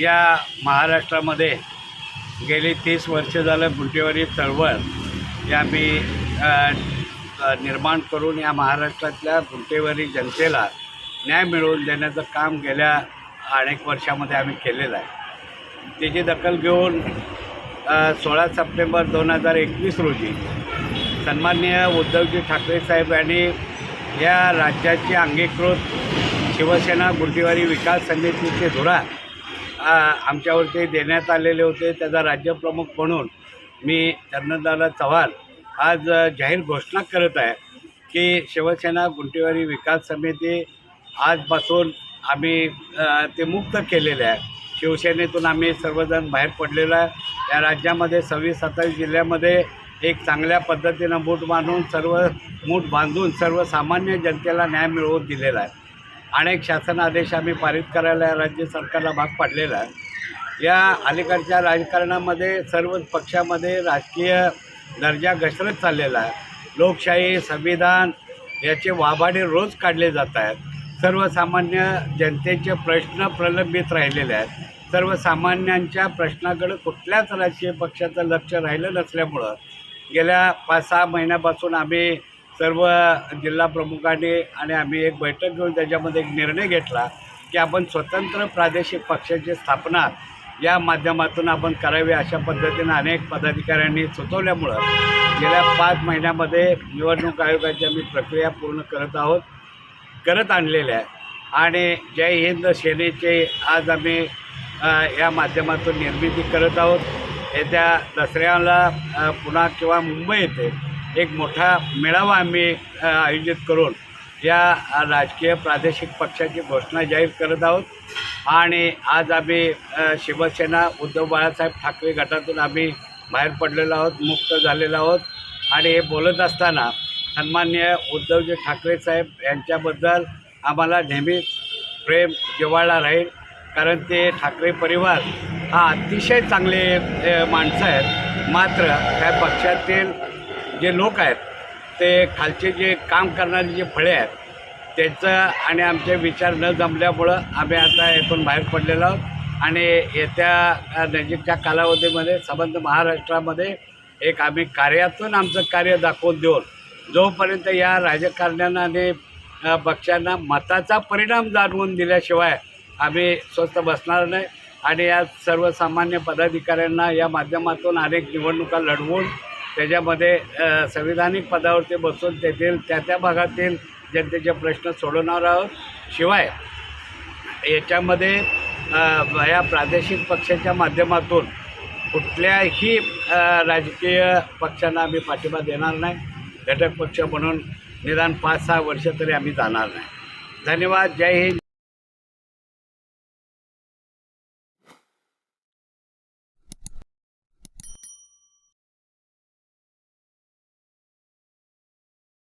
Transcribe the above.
या महाराष्ट्रामध्ये गेली तीस वर्ष झालं बुंटेवारी चळवळ या मी निर्माण करून या महाराष्ट्रातल्या बुंटेवारी जनतेला न्याय मिळवून देण्याचं काम गेल्या अनेक वर्षामध्ये आम्ही केलेलं आहे. त्याची दखल घेऊन सोळा सप्टेंबर दोन हजार एकवीस रोजी सन्माननीय उद्धवजी ठाकरे साहेब यांनी या राज्याची अंगीकृत शिवसेना गुंटीवारी विकास समितीचे धुरा आमच्यावरती देण्यात आलेले होते. त्याचा राज्यप्रमुख म्हणून मी चंदनदादा चव्हाण आज जाहीर घोषणा करत आहे की शिवसेना गुंटीवारी विकास समिती आजपासून आम्ही ते मुक्त केलेले आहे. शिवसेनेतून आम्ही सर्वजण बाहेर पडलेलो आहे. या राज्यामध्ये सव्वीस सत्तावीस जिल्ह्यामध्ये एक चांगल्या पद्धतीनं मूठ बांधून सर्व मूठ बांधून सर्वसामान्य जनतेला न्याय मिळवून दिलेला आहे. अनेक शासन आदेश आम्ही पारित करायला राज्य सरकारला भाग पाडलेला आहे. या अलीकडच्या राजकारणामध्ये सर्व पक्षामध्ये राजकीय दर्जा घसरत चाललेला आहे. लोकशाही संविधान याचे वाभाडे रोज काढले जात आहेत. सर्वसामान्य जनतेचे प्रश्न प्रलंबित राहिलेले आहेत. सर्वसामान्यांच्या प्रश्नाकडे कुठल्याच राजकीय पक्षाचं लक्ष राहिलं नसल्यामुळं गेल्या पाच सहा महिन्यापासून आम्ही सर्व जिल्हा प्रमुखांनी आणि आम्ही एक बैठक घेऊन त्याच्यामध्ये एक निर्णय घेतला की आपण स्वतंत्र प्रादेशिक पक्षाची स्थापना या माध्यमातून आपण करावी अशा पद्धतीनं अनेक पदाधिकाऱ्यांनी सुचवल्यामुळं गेल्या पाच महिन्यामध्ये निवडणूक आयोगाची आम्ही प्रक्रिया पूर्ण करत आहोत करत आणलेले आहे. आणि जय हिंद सेनेचे आज आम्ही या माध्यमातून निर्मिती करत आहोत. येत्या दसऱ्याला पुन्हा किंवा मुंबई येथे एक मोठा मेळावा आम्ही आयोजित करून या राजकीय प्रादेशिक पक्षाची घोषणा जाहीर करत आहोत. आणि आज आम्ही शिवसेना उद्धव बाळासाहेब ठाकरे गटातून आम्ही बाहेर पडलेलो आहोत मुक्त झालेलो आहोत. आणि हे बोलत असताना सन्मान्य उद्धवजी ठाकरे साहेब यांच्याबद्दल आम्हाला नेहमीच प्रेम जिव्हाळा राहील. कारण ते ठाकरे परिवार हा अतिशय चांगले माणसं आहेत. मात्र त्या पक्षातील जे लोक आहेत ते खालचे जे काम करणारे जे फळे आहेत त्याचं आणि आमचे विचार न जमल्यामुळं आम्ही आता येथून बाहेर पडलेलो आहोत. आणि येत्या नजीकच्या कालावधीमध्ये संबंध महाराष्ट्रामध्ये एक आम्ही कार्यातून आमचं कार्य दाखवून देऊन जोपर्यंत या राजकारण्यांना आणि पक्षांना मताचा परिणाम जाणवून दिल्याशिवाय आम्ही स्वस्त बसणार नाही. आणि या सर्वसामान्य पदाधिकाऱ्यांना या माध्यमातून अनेक निवडणुका लढवून त्याच्यामध्ये संविधानिक पदावरती बसून तेथील त्या त्या भागातील जनतेचे प्रश्न सोडवणार आहोत. शिवाय याच्यामध्ये या प्रादेशिक पक्षाच्या माध्यमातून कुठल्याही राजकीय पक्षांना आम्ही पाठिंबा देणार नाही. घटक पक्ष म्हणून निदान पाच सहा वर्ष तरी आम्ही जाणार नाही. धन्यवाद. जय हिंद.